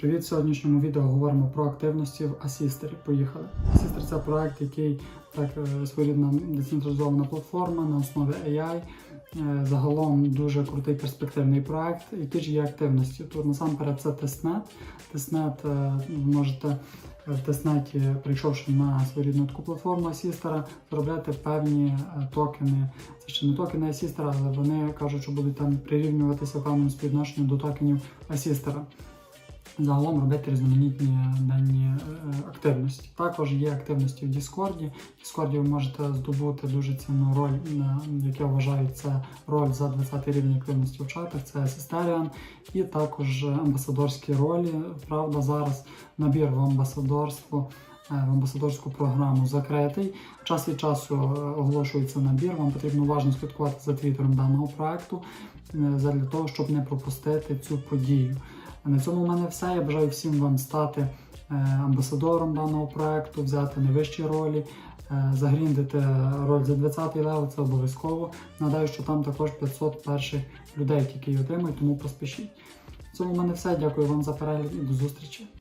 Привіт! В сьогоднішньому відео говоримо про активності в Асістері. Поїхали. Асістер це проект, який так е, своєрідна децентралізована платформа на основі AI. Е, Загалом дуже крутий перспективний проект. Які ж є активності? Тут насамперед це тестнет. Тестнет е, можете в тестнеті, прийшовши на своєрідну таку платформу Асістера, заробляти певні токени. Це ще не токени Асістера, але вони кажуть, що будуть там прирівнюватися в певному співвідношенню до токенів Асістера загалом робити різноманітні дані е, активності. Також є активності в Діскорді. В Діскорді ви можете здобути дуже цінну роль, як я вважаю, це роль за 20 рівень активності в чатах, це Асістеріан, і також амбасадорські ролі. Правда, зараз набір в амбасадорство. е, В амбасадорську програму закритий. Час від часу е, оголошується набір. Вам потрібно уважно слідкувати за твіттером даного проекту е, для того, щоб не пропустити цю подію. А На цьому в мене все. Я бажаю всім вам стати е, амбасадором даного проекту, взяти найвищі ролі, е, загріндити роль за 20-й левел, це обов'язково. Нагадаю, що там також 500 перших людей, які отримують, тому поспішіть. В цьому в мене все. Дякую вам за перегляд і до зустрічі.